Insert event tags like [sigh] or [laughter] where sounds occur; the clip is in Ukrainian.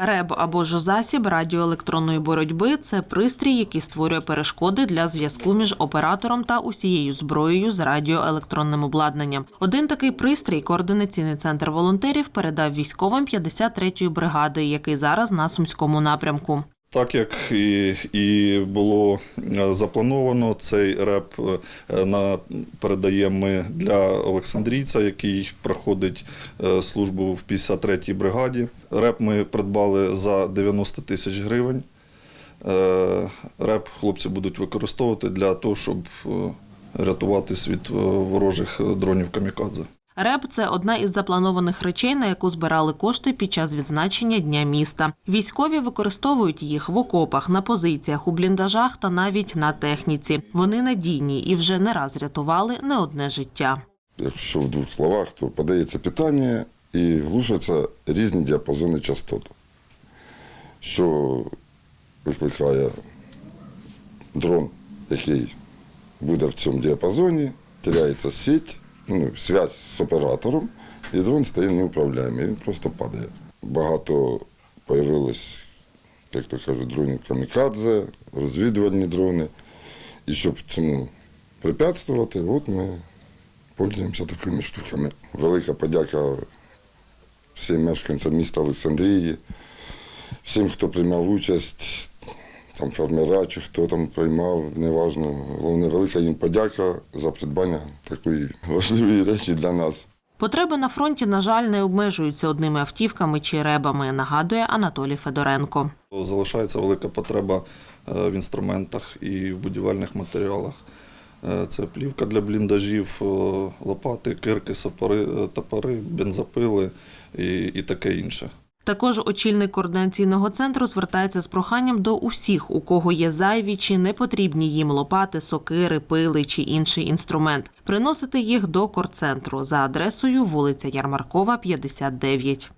РЕБ або ж засіб радіоелектронної боротьби це пристрій, який створює перешкоди для зв'язку між оператором та усією зброєю з радіоелектронним обладнанням. Один такий пристрій координаційний центр волонтерів передав військовим 53-ї бригади, який зараз на сумському напрямку. Так як і, і було е, заплановано, цей реп е, на, передаємо ми для Олександрійця, який проходить е, службу в 53-й бригаді. Реп ми придбали за 90 тисяч гривень. Реп хлопці будуть використовувати для того, щоб рятуватись від ворожих дронів камікадзе. РЕБ – це одна із запланованих речей, на яку збирали кошти під час відзначення Дня міста. Військові використовують їх в окопах, на позиціях, у бліндажах та навіть на техніці. Вони надійні і вже не раз рятували не одне життя. Якщо в двох словах, то подається питання і глушаться різні діапазони частот, що викликає дрон, який буде в цьому діапазоні, теряється сеть, ну, зв'язь з оператором, і дрон стає неуправляємий, він просто падає. Багато появилось, як то кажуть, дронів камікадзе, розвідувальні дрони. І щоб цьому препятствувати, от ми пользуємося такими штуками. Велика подяка всім мешканцям міста Олександрії, всім, хто приймав участь, там фермера чи хто там приймав, неважно. Головне, велика їм подяка за придбання такої [laughs] важливої речі для нас. Потреби на фронті, на жаль, не обмежуються одними автівками чи ребами, нагадує Анатолій Федоренко. Залишається велика потреба е, в інструментах і в будівельних матеріалах. Е, Це плівка для бліндажів, е, лопати, кирки, сапори, топори, бензопили і, і таке інше. Також очільник координаційного центру звертається з проханням до усіх, у кого є зайві чи непотрібні їм лопати, сокири, пили чи інший інструмент, приносити їх до корцентру за адресою вулиця Ярмаркова, 59.